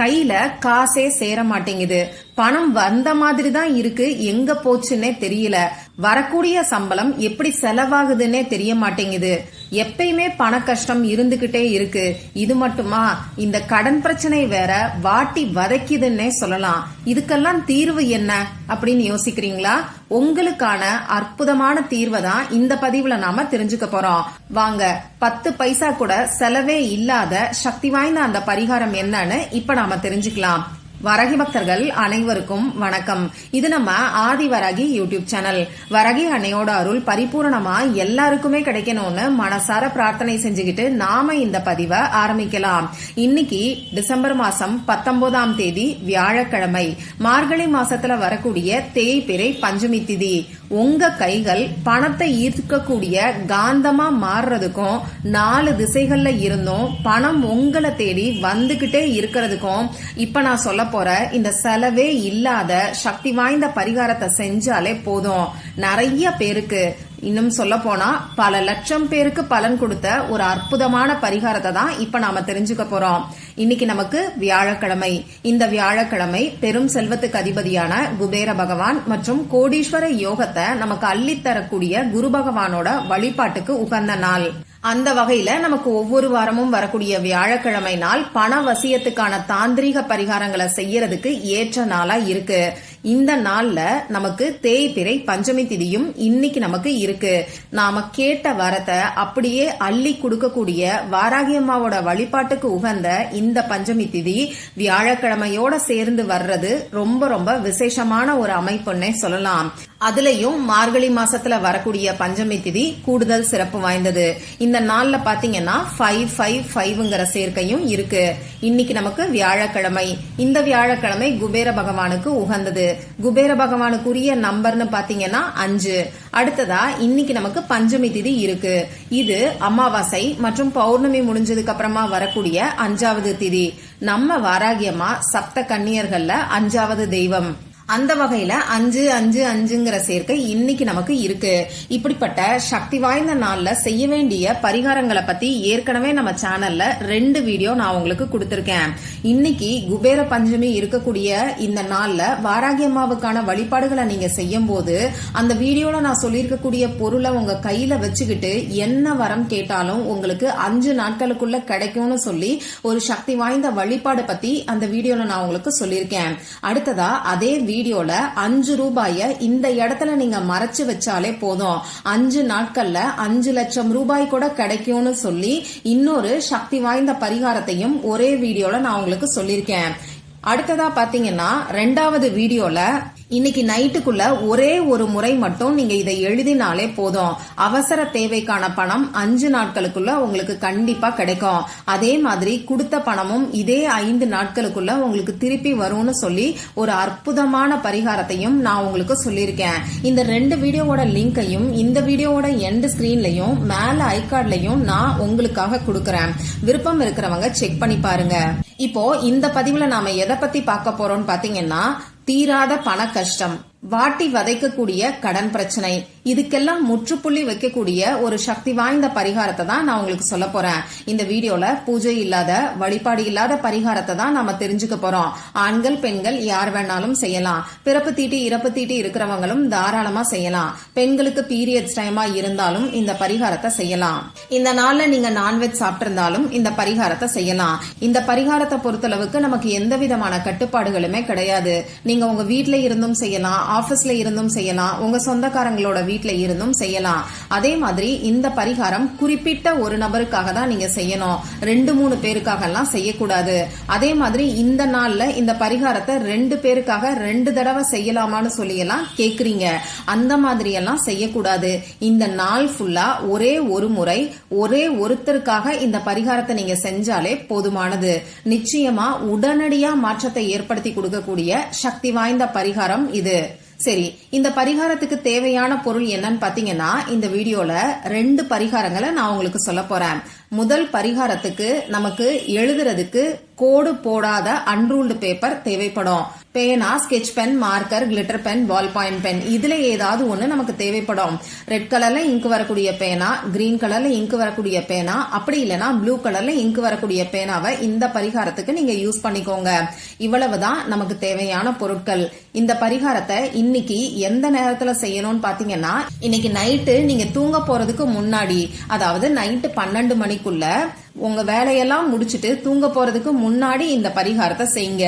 கையில காசே சேர மாட்டேங்குது. பணம் வந்த மாதிரி தான் இருக்கு எங்க போச்சுன்னே தெரியல. வரக்கூடிய சம்பளம் எப்படி செலவாகுதுன்னே தெரிய மாட்டேங்குது. எப்பயுமே பண கஷ்டம் இருந்துகிட்டே இருக்கு. இது மட்டுமா? இந்த கடன் பிரச்சனை வேற வாட்டி வதைக்குதுன்னே சொல்லலாம். இதுக்கெல்லாம் தீர்வு என்ன? அப்படின்னு யோசிக்கிறீங்களா? உங்களுக்கான அற்புதமான தீர்வை தான் இந்த பதிவுல நாம தெரிஞ்சுக்க போறோம். வாங்க பத்து பைசா கூட செலவே இல்லாத சக்தி வாய்ந்த அந்த பரிகாரம் என்னன்னு இப்ப நாம தெரிஞ்சுக்கலாம். வரகி பக்தர்கள் அனைவருக்கும் வணக்கம். இது நம்ம ஆதி வரகி யூடியூப் சேனல். வரகி அன்னையோட அருள் பரிபூரணமா எல்லாருக்குமே கிடைக்கணும்னு மனசார பிரார்த்தனை செஞ்சுக்கிட்டு நாம இந்த பதிவை ஆரம்பிக்கலாம். இன்னைக்கு டிசம்பர் மாசம் பத்தொன்பதாம் தேதி வியாழக்கிழமை. மார்கழி மாசத்துல வரக்கூடிய தேய்பிரை பஞ்சமி திதி. உங்க கைகள் பணத்தை ஈர்க்கக்கூடிய காந்தமா மாறுறதுக்கும் நாலு திசைகள்ல இருந்தும் பணம் உங்களை தேடி வந்துகிட்டே இருக்கிறதுக்கும் இப்ப நான் சொல்ல போற இந்த செலவே இல்லாத சக்தி வாய்ந்த பரிகாரத்தை செஞ்சாலே போதும். நிறைய பேருக்கு இன்னும் சொல்ல போனா பல லட்சம் பேருக்கு பலன் கொடுத்த ஒரு அற்புதமான பரிகாரத்தை தான் இப்ப நாம தெரிஞ்சுக்க போறோம். இன்னைக்கு நமக்கு வியாழக்கிழமை. இந்த வியாழக்கிழமை பெரும் செல்வத்துக்கு அதிபதியான குபேர பகவான் மற்றும் கோடீஸ்வர யோகத்தை நமக்கு அள்ளித்தரக்கூடிய குரு பகவானோட வழிபாட்டுக்கு உகந்த நாள். அந்த வகையில நமக்கு ஒவ்வொரு வாரமும் வரக்கூடிய வியாழக்கிழமை நாள் பண வசியத்துக்கான தாந்திரீக பரிகாரங்களை செய்யறதுக்கு ஏற்ற நாளா இருக்கு. இந்த நாள்ல நமக்கு தேய்பிறை பஞ்சமி திதியும் இன்னைக்கு நமக்கு இருக்கு. நாம கேட்ட வரத்தை அப்படியே அள்ளி கொடுக்கக்கூடிய வாராகி அம்மாவோட வழிபாட்டுக்கு உகந்த இந்த பஞ்சமி திதி வியாழக்கிழமையோட சேர்ந்து வர்றது ரொம்ப ரொம்ப விசேஷமான ஒரு அமைப்புன்னே சொல்லலாம். அதுலயும் மார்கழி மாசத்துல வரக்கூடிய பஞ்சமி திதி கூடுதல் சிறப்பு வாய்ந்தது. இந்த நாள்ல பாத்தீங்கன்னா ஃபைவ் ஃபைவ் ஃபைவ்ங்கிற சேர்க்கையும் இருக்கு. இன்னைக்கு நமக்கு வியாழக்கிழமை. இந்த வியாழக்கிழமை குபேர பகவானுக்கு உகந்தது. குபேர பகவானுக்குரிய நம்பர்னு பாத்தீங்கன்னா அஞ்சு. அடுத்ததா இன்னைக்கு நமக்கு பஞ்சமி திதி இருக்கு. இது அமாவாசை மற்றும் பௌர்ணமி முடிஞ்சதுக்கு அப்புறமா வரக்கூடிய அஞ்சாவது திதி. நம்ம வாராகியமா சப்த கன்னியர்கள்ல அஞ்சாவது தெய்வம். அந்த வகையில அஞ்சு அஞ்சு அஞ்சுங்கிற சேர்க்கை இன்னைக்கு நமக்கு இருக்கு. இப்படிப்பட்ட சக்தி வாய்ந்த நாள்ல செய்ய வேண்டிய பரிகாரங்களை பத்தி ஏற்கனவே நம்ம சேனல்ல ரெண்டு வீடியோ நான் உங்களுக்கு கொடுத்திருக்கேன். இன்னைக்கு குபேர பஞ்சமி இருக்கக்கூடிய இந்த நாள்ல வாராகி அம்மாவுக்கான வழிபாடுகளை நீங்க செய்யும் போது அந்த வீடியோல நான் சொல்லியிருக்கக்கூடிய பொருளை உங்க கையில வச்சுக்கிட்டு என்ன வரம் கேட்டாலும் உங்களுக்கு அஞ்சு நாட்களுக்குள்ள கிடைக்கும்னு சொல்லி ஒரு சக்தி வாய்ந்த வழிபாடு பத்தி அந்த வீடியோல நான் உங்களுக்கு சொல்லியிருக்கேன். அடுத்ததா அதே வீடியோல அஞ்சு ரூபாய இந்த இடத்துல நீங்க மறைச்சு வச்சாலே போதும். அஞ்சு நாட்கள்ல அஞ்சு லட்சம் ரூபாய் கூட கிடைக்கும்னு சொல்லி இன்னொரு சக்தி வாய்ந்த பரிகாரத்தையும் ஒரே வீடியோல நான் உங்களுக்கு சொல்லியிருக்கேன். அடுத்ததா பாத்தீங்கன்னா ரெண்டாவது வீடியோல இன்னைக்கு நைட்டுக்குள்ள ஒரே ஒரு முறை மட்டும் நீங்க இதை எழுதினாலே போதும். அவசர தேவைக்கான பணம் அஞ்சு நாட்களுக்குள்ள உங்களுக்கு கண்டிப்பா கிடைக்கும். அதே மாதிரி கொடுத்த பணமும் இதே ஐந்து நாட்களுக்குள்ள உங்களுக்கு திருப்பி வரும்னு சொல்லி ஒரு அற்புதமான பரிகாரத்தையும் நான் உங்களுக்கு சொல்லியிருக்கேன். இந்த ரெண்டு வீடியோவோட லிங்கையும் இந்த வீடியோவோட எண்ட் ஸ்கிரீன்லயும் மேல ஐகார்ட்லயும் நான் உங்களுக்காக கொடுக்கறேன். விருப்பம் இருக்கிறவங்க செக் பண்ணி பாருங்க. இப்போ இந்த பதிவுல நாம எதை பத்தி பார்க்க போறோம்னு பாத்தீங்கன்னா தீராத பண கஷ்டம். வாட்டி வதைக்கக்கூடிய கடன் பிரச்சனை. இதுக்கெல்லாம் முற்றுப்புள்ளி வைக்கக்கூடிய ஒரு சக்தி வாய்ந்த பரிகாரத்தை தான் நான் உங்களுக்கு சொல்ல போறேன். இந்த வீடியோல பூஜை இல்லாத வழிபாடு இல்லாத பரிகாரத்தை தான் நாம தெரிஞ்சுக்க போறோம். ஆண்கள் பெண்கள் யார் வேணாலும் செய்யலாம். பிறப்பு தீட்டி இறப்பு தீட்டி இருக்கிறவங்களும் தாராளமா செய்யலாம். பெண்களுக்கு பீரியட்ஸ் டைமா இருந்தாலும் இந்த பரிகாரத்தை செய்யலாம். இந்த நாள்ல நீங்க நான்வெஜ் சாப்பிட்டிருந்தாலும் இந்த பரிகாரத்தை செய்யலாம். இந்த பரிகாரத்தை பொறுத்தளவுக்கு நமக்கு எந்த விதமான கட்டுப்பாடுகளுமே கிடையாது. நீங்க உங்க வீட்ல இருந்தும் செய்யலாம். ஆபீஸ்ல இருந்தும் செய்யலாம். உங்க சொந்தக்காரங்களோட வீட்ல இருந்தும் செய்யலாம். அதே மாதிரி இந்த பரிகாரம் குறிப்பிட்ட ஒரு நபருக்காக தான் நீங்க செய்யணும். ரெண்டு மூணு பேருக்காக எல்லாம் செய்யக்கூடாது. அதே மாதிரி இந்த நாள்ல இந்த பரிகாரத்தை ரெண்டு பேருக்காக ரெண்டு தடவை செய்யலாமான்னு சொல்லி எல்லாம் கேக்குறீங்க. அந்த மாதிரி எல்லாம் செய்யக்கூடாது. இந்த நாள் ஃபுல்லா ஒரே ஒரு முறை ஒரே ஒருத்தருக்காக இந்த பரிகாரத்தை நீங்க செஞ்சாலே போதுமானது. நிச்சயமா உடனடியா மாற்றத்தை ஏற்படுத்தி கொடுக்கக்கூடிய சக்தி வாய்ந்த பரிகாரம் இது. சரி இந்த பரிகாரத்துக்கு தேவையான பொருள் என்னன்னு பாத்தீங்கன்னா இந்த வீடியோல ரெண்டு பரிகாரங்களை நான் உங்களுக்கு சொல்ல போறேன். முதல் பரிகாரத்துக்கு நமக்கு எழுதுறதுக்கு கோடு போடாத அன்ரூல்டு பேப்பர் தேவைப்படும். பேனா sketch pen marker glitter pen ball point pen இதுல ஏதாவது ஒன்று நமக்கு தேவைப்படும். ரெட் கலர்ல இங்க் வரக்கூடிய பேனா கிரீன் கலர்ல இங்க் வரக்கூடிய பேனா அப்படி இல்லைன்னா ப்ளூ கலர்ல இங்க் வரக்கூடிய பேனாவை இந்த பரிகாரத்துக்கு நீங்க யூஸ் பண்ணிக்கோங்க. இவ்வளவுதான் நமக்கு தேவையான பொருட்கள். இந்த பரிகாரத்தை இன்னைக்கு எந்த நேரத்துல செய்யணும்னு பாத்தீங்கன்னா இன்னைக்கு நைட்டு நீங்க தூங்க போறதுக்கு முன்னாடி அதாவது நைட்டு பன்னெண்டு மணிக்கு மணிக்குள்ள உங்க வேலையெல்லாம் முடிச்சிட்டு தூங்க போறதுக்கு முன்னாடி இந்த பரிகாரத்தை செய்யுங்க.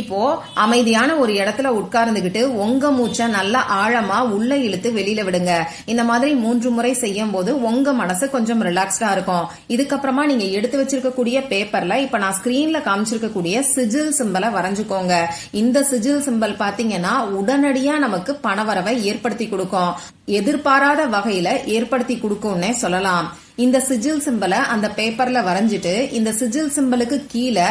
இப்போ அமைதியான ஒரு இடத்துல உட்கார்ந்துகிட்டு உங்க மூச்சை நல்லா ஆழமா உள்ள இழுத்து வெளியில விடுங்க. இந்த மாதிரி மூன்று முறை செய்யும் போது உங்க மனசு கொஞ்சம் ரிலாக்ஸ்டா இருக்கும். இதுக்கப்புறமா நீங்க எடுத்து வச்சிருக்கக்கூடிய பேப்பர்ல இப்ப நான் ஸ்கிரீன்ல காமிச்சிருக்கக்கூடிய சிஜில் சிம்பலை வரைஞ்சுக்கோங்க. இந்த சிஜில் சிம்பல் பாத்தீங்கன்னா உடனடியா நமக்கு பணவரவை ஏற்படுத்தி கொடுக்கும். எதிர்பாராத வகையில ஏற்படுத்தி கொடுக்கும்னே சொல்லலாம். இந்த சிஜில் சிம்பலை அந்த பேப்பர்ல வரைஞ்சிட்டு இந்த சிஜில் சிம்பலுக்கு கீழே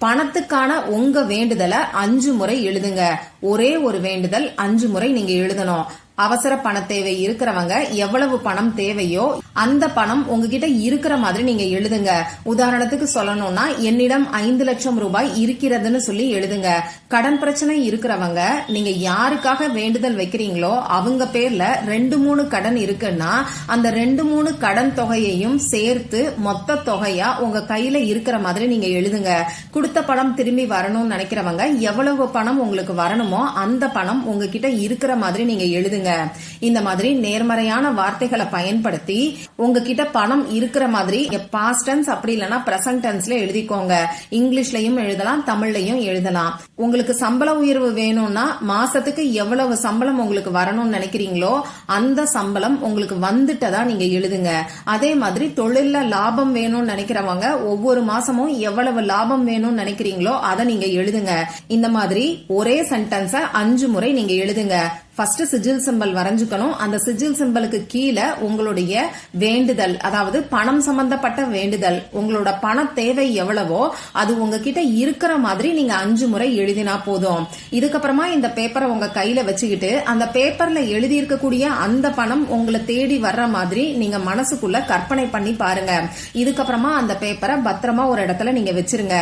பணத்துக்கான உங்க வேண்டுதலை அஞ்சு முறை எழுதுங்க. ஒரே ஒரு வேண்டுதல் அஞ்சு முறை நீங்க எழுதணும். அவசர பண தேவை இருக்கிறவங்க எவ்வளவு பணம் தேவையோ அந்த பணம் உங்ககிட்ட இருக்கிற மாதிரி நீங்க எழுதுங்க. உதாரணத்துக்கு சொல்லணும்னா என்னிடம் ஐந்து லட்சம் ரூபாய் இருக்கிறதுன்னு சொல்லி எழுதுங்க. கடன் பிரச்சனை இருக்கிறவங்க நீங்க யாருக்காக வேண்டுதல் வைக்கிறீங்களோ அவங்க பேர்ல ரெண்டு மூணு கடன் இருக்குன்னா அந்த ரெண்டு மூணு கடன் தொகையையும் சேர்த்து மொத்த தொகையா உங்க கையில இருக்கிற மாதிரி நீங்க எழுதுங்க. கொடுத்த பணம் திரும்பி வரணும்னு நினைக்கிறவங்க எவ்வளவு பணம் உங்களுக்கு வரணுமோ அந்த பணம் உங்ககிட்ட இருக்கிற மாதிரி நீங்க எழுதுங்க. இந்த மாதிரி நேர்மறையான வார்த்தைகளை பயன்படுத்தி உங்ககிட்ட பணம் இருக்கிற மாதிரி பாஸ்ட் டென்ஸ் அப்படி இல்லைன்னா பிரசன்ட் டென்ஸ்ல எழுதிக்கோங்க. இங்கிலீஷ்லயும் எழுதலாம் தமிழ்லயும் எழுதலாம். உங்களுக்கு சம்பள உயர்வு வேணும்னா மாசத்துக்கு எவ்வளவு சம்பளம் உங்களுக்கு வரணும்னு நினைக்கிறீங்களோ அந்த சம்பளம் உங்களுக்கு வந்துட்டதா நீங்க எழுதுங்க. அதே மாதிரி தொழில்ல லாபம் வேணும்னு நினைக்கிறவங்க ஒவ்வொரு மாசமும் எவ்வளவு லாபம் வேணும்னு நினைக்கிறீங்களோ அதை நீங்க எழுதுங்க. இந்த மாதிரி ஒரே சென்டென்ஸ அஞ்சு முறை நீங்க எழுதுங்க. ஃபர்ஸ்ட் சிஜில் சிம்பல் வரைஞ்சுக்கணும். அந்த சிஜில் சிம்பலுக்கு கீழே உங்களுடைய வேண்டுதல் அதாவது பணம் சம்பந்தப்பட்ட வேண்டுதல் உங்களோட பண தேவை எவ்வளவோ அது உங்ககிட்ட இருக்கிற மாதிரி நீங்க அஞ்சு முறை எழுதினா போதும். இதுக்கப்புறமா இந்த பேப்பரை உங்க கையில வச்சுக்கிட்டு அந்த பேப்பர்ல எழுதி இருக்கக்கூடிய அந்த பணம் உங்களை தேடி வர்ற மாதிரி நீங்க மனசுக்குள்ள கற்பனை பண்ணி பாருங்க. இதுக்கப்புறமா அந்த பேப்பரை பத்திரமா ஒரு இடத்துல நீங்க வச்சிருங்க.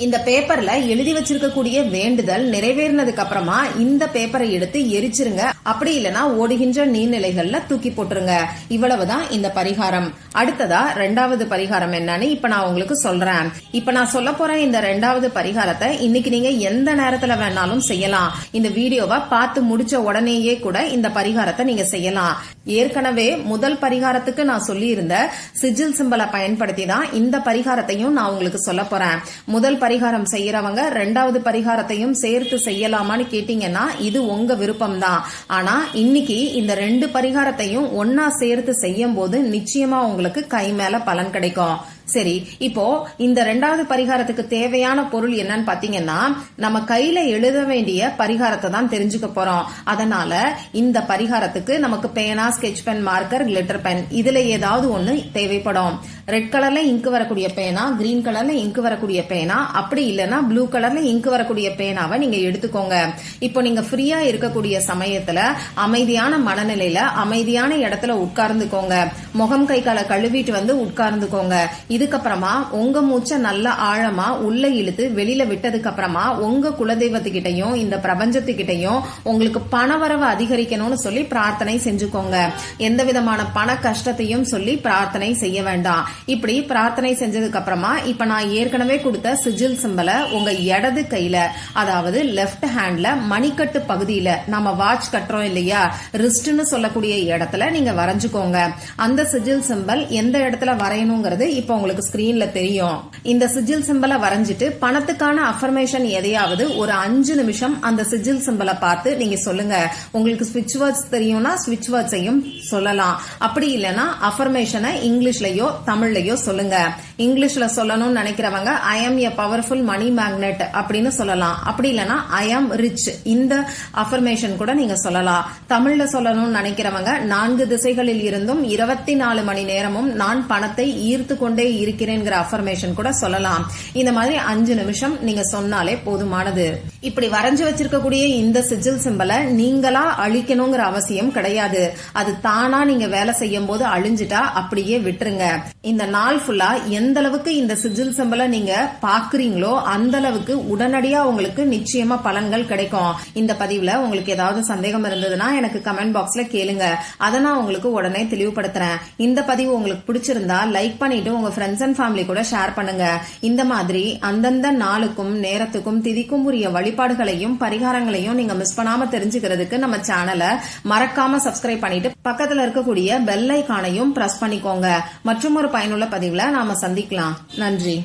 இந்த பேப்பர்ல எழுதி வச்சிருக்கக்கூடிய வேண்டுதல் நிறைவேறினதுக்கு அப்புறமா இந்த பேப்பரை எடுத்து எரிச்சிருங்க அப்படி இல்லனா ஓடுகின்ற நீர்நிலைகள்ல தூக்கி போட்டுருங்க. இவ்வளவுதான் இந்த பரிகாரம். அடுத்ததா ரெண்டாவது பரிகாரம் என்னன்னு இப்ப நான் உங்களுக்கு சொல்றேன். இப்ப நான் சொல்ல போற இந்த ரெண்டாவது பரிகாரத்தை இன்னைக்கு நீங்க எந்த நேரத்துல வேணாலும் செய்யலாம். இந்த வீடியோவை பார்த்து முடிச்ச உடனேயே கூட இந்த பரிகாரத்தை நீங்க செய்யலாம். ஏற்கனவே முதல் பரிகாரத்துக்கு நான் சொல்லி இருந்த சிஜில் சிம்பலை பயன்படுத்தி தான் இந்த பரிகாரத்தையும் நான் உங்களுக்கு சொல்ல போறேன். முதல் பரிகாரம் செய்யறவங்க ரெண்டாவது பரிகாரத்தையும் சேர்த்து செய்யலாமான்னு கேட்டீங்கன்னா இது உங்க விருப்பம் தான் ஆனா இன்னைக்கு இந்த ரெண்டு பரிகாரத்தையும் ஒன்னா சேர்த்து செய்யும் போது நிச்சயமா உங்களுக்கு கை மேல பலன் கிடைக்கும். சரி இப்போ இந்த ரெண்டாவது பரிகாரத்துக்கு தேவையான பொருள் என்னன்னு பாத்தீங்கன்னா நம்ம கையில எழுத வேண்டிய பரிகாரத்தை தான் தெரிஞ்சுக்க போறோம். அதனால இந்த பரிகாரத்துக்கு நமக்கு பேனா sketch pen marker glitter pen இதுல ஏதாவது ஒண்ணு தேவைப்படும். ரெட் கலர்ல இங்க் வரக்கூடிய பேனா கிரீன் கலர்ல இங்க் வரக்கூடிய பேனா அப்படி இல்லைன்னா ப்ளூ கலர்ல இங்க் வரக்கூடிய பேனாவை நீங்க எடுத்துக்கோங்க. இப்போ நீங்க ஃப்ரீயா இருக்கக்கூடிய சமயத்துல அமைதியான மனநிலையில அமைதியான இடத்துல உட்கார்ந்துக்கோங்க. முகம் கை காலை கழுவிட்டு வந்து உட்கார்ந்துக்கோங்க. இதுக்கப்புறமா உங்க மூச்சை நல்ல ஆழமா உள்ள இழுத்து வெளியில விட்டதுக்கு அப்புறமா உங்க குலதெய்வத்துக்கிட்டையும் இந்த பிரபஞ்சத்துக்கிட்டையும் உங்களுக்கு பணவரவு அதிகரிக்கணும்னு சொல்லி பிரார்த்தனை செஞ்சுக்கோங்க. எந்த விதமான பண கஷ்டத்தையும் சொல்லி பிரார்த்தனை செய்ய வேண்டாம். இப்படி பிரார்த்தனை செஞ்சதுக்கு அப்புறமா இப்ப நான் ஏற்கனவே கொடுத்த சிஜில் சிம்பலை உங்க இடது கையில அதாவது லெஃப்ட் ஹேண்ட்ல மணிக்கட்டு பகுதியில நம்ம வாட்ச் கட்டுறோம் இல்லையா? ரிஸ்ட்னு சொல்லக்கூடிய இடத்துல நீங்க வரைஞ்சுக்கோங்க. அந்த சிஜில் சிம்பல் எந்த இடத்துல வரையணுங்கிறது இப்ப உங்களுக்கு ஸ்கிரீன்ல தெரியும். இந்த சிஜில் சிம்பலை வரைஞ்சிட்டு பணத்துக்கான அஃபர்மேஷன் எதையாவது ஒரு அஞ்சு நிமிஷம் அந்த சிஜில் சிம்பலை பார்த்து நீங்க சொல்லுங்க. உங்களுக்கு ஸ்விட்ச் வேர்ட்ஸ் தெரியும்னா ஸ்விட்ச் வேர்ட்ஸையும் சொல்லலாம். அப்படி இல்லைன்னா அஃபர்மேஷனை இங்கிலீஷ்லயோ தமிழ்லயோ சொல்லுங்க. இங்கிலீஷ்ல சொல்லணும்னு நினைக்கிறவங்க I am a powerful money magnet அப்படின்னு சொல்லலாம். அப்படி இல்லைன்னா ஐ ஆம் ரிச் இந்த அஃபர்மேஷன் கூட நீங்க சொல்லலாம். தமிழ்ல சொல்லணும்னு நினைக்கிறவங்க நான்கு திசைகளில் இருந்தும் இருபத்தி நாலு மணி நேரமும் நான் பணத்தை ஈர்த்து கொண்டே இருக்கிறேங்கிற அஃபர்மேஷன் கூட சொல்லலாம். இந்த மாதிரி அஞ்சு நிமிஷம் நீங்க சொன்னாலே போதுமானது. இப்படி வரைஞ்சு வச்சிருக்கக்கூடிய இந்த சிஜில் சிம்பலை நீங்களா அழிக்கணுங்கிற அவசியம் கிடையாது. அது தானா நீங்க வேலை செய்யும் போது அழிஞ்சிட்டா அப்படியே விட்டுருங்க. இந்த நாள் ஃபுல்லா எந்த அளவுக்கு இந்த சிஜில் சிம்பலை நீங்க பாக்குறீங்களோ அந்த அளவுக்கு உடனடியா உங்களுக்கு நிச்சயமா பலன்கள் கிடைக்கும். இந்த பதிவுல உங்களுக்கு ஏதாவது சந்தேகம் இருந்ததுன்னா எனக்கு கமெண்ட் பாக்ஸ்ல கேளுங்க. அதை நான் உங்களுக்கு உடனே தெளிவுபடுத்துறேன். இந்த பதிவு உங்களுக்கு பிடிச்சிருந்தா லைக் பண்ணிட்டு உங்க ஃப்ரெண்ட்ஸ் அண்ட் ஃபேமிலி கூட ஷேர் பண்ணுங்க. இந்த மாதிரி அந்தந்த நாளுக்கும் நேரத்துக்கும் திதிக்கும் உரிய வழிபாடுகளையும் பரிகாரங்களையும் நீங்க மிஸ் பண்ணாம தெரிஞ்சுக்கிறதுக்கு நம்ம சேனலை மறக்காம சப்ஸ்கிரைப் பண்ணிட்டு பக்கத்துல இருக்கக்கூடிய பெல் ஐக்கானையும் பிரஸ் பண்ணிக்கோங்க. மற்றும் ஒரு பயனுள்ள பதிவுல நாம சந்திக்கலாம். நன்றி.